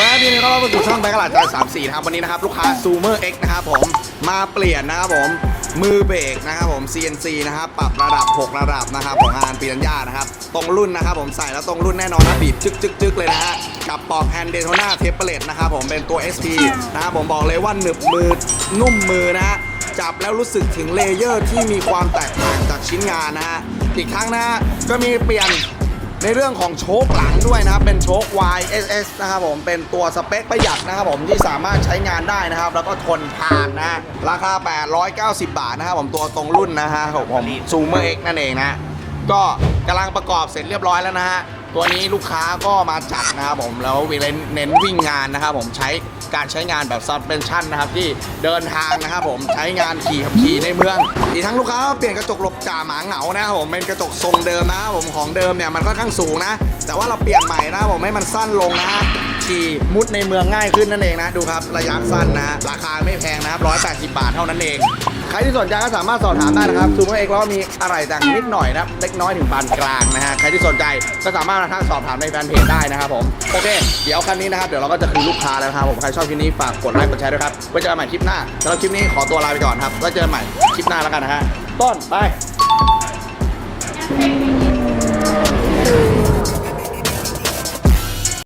วัสดีครับยินดีต้อนรับเข้าสู่ช่องแบงก์กระดาษจสามสี่นะครับวันนี้นะครับลูกค้าซูเมอร์เอ็กนะครับผมมาเปลี่ยนนะครับผมมือเบรกนะครับผม CNC นะครับปรับระดับ 6 ระดับนะครับของงานปีนัญญานะครับตรงรุ่นนะครับผมใส่แล้วตรงรุ่นแน่นอนนะบีบจึกจึกจึกเลยนะฮะกับปอกแฮนเดโทน่าเทปเปเลตนะครับผมเป็นตัว SP นะครับผมบอกเลยว่าหนึบมือนุ่มมือนะฮะจับแล้วรู้สึกถึงเลเยอร์ที่มีความแตกต่างจากชิ้นงานนะฮะอีกครั้งนะฮะก็มีเปลี่ยน ในเรื่องของโชคหลังด้วยนะครับ เป็นโชค YSS นะครับผมเป็นตัวสเปคประหยัดนะครับผมที่สามารถใช้งานได้นะครับ แล้วก็ทนทานนะราคา 890 บาทนะครับผมตัวตรงรุ่นนะฮะของผมอร์เอ็กนั่นเองนะก็กำลังประกอบเสร็จเรียบร้อยแล้วนะฮะ ตัวนี้ลูกค้าก็มาจัดนะครับผมแล้ววิเลนเน้นวิ่งงานนะครับผมใช้การใช้งานแบบซับเป็นชั่นะครับที่เดินทางนะครับผมใช้งานขี่ขับขี่ในเมือง อีกทั้งลูกค้าเปลี่ยนกระจกหลบจ่าหมาเหงานะครับผมเป็นกระจกทรงเดิมนะครับผมของเดิมเนี่ยมันค่อนข้างสูงนะ แต่ว่าเราเปลี่ยนใหม่นะครับผมให้มันสั้นลงนะฮะ ขี่มุดในเมืองง่ายขึ้นนั่นเองนะ ดูครับระยะสั้นนะ ราคาไม่แพงนะครับ180 บาทเท่านั้นเอง ใครที่สนใจก็สามารถสอบถามได้นะครับซูเปอร์เอ็กแล้วก็มีอะไรต่างนิดหน่อยนะครับเล็กน้อยถึงปานกลางนะฮะใครที่สนใจก็สามารถมาทักสอบถามในแฟนเพจได้นะครับผมโอเค เดี๋ยวคันนี้นะครับเดี๋ยวเราก็จะคืนลูกค้าแล้วครับผมใครชอบคลิปนี้ฝากกดไลค์กดแชร์ด้วยครับไว้เจอกันใหม่คลิปหน้าสำหรับคลิปนี้ขอตัวลาไปก่อนครับไว้เจอกันใหม่คลิปหน้าแล้วกันนะฮะต้นไป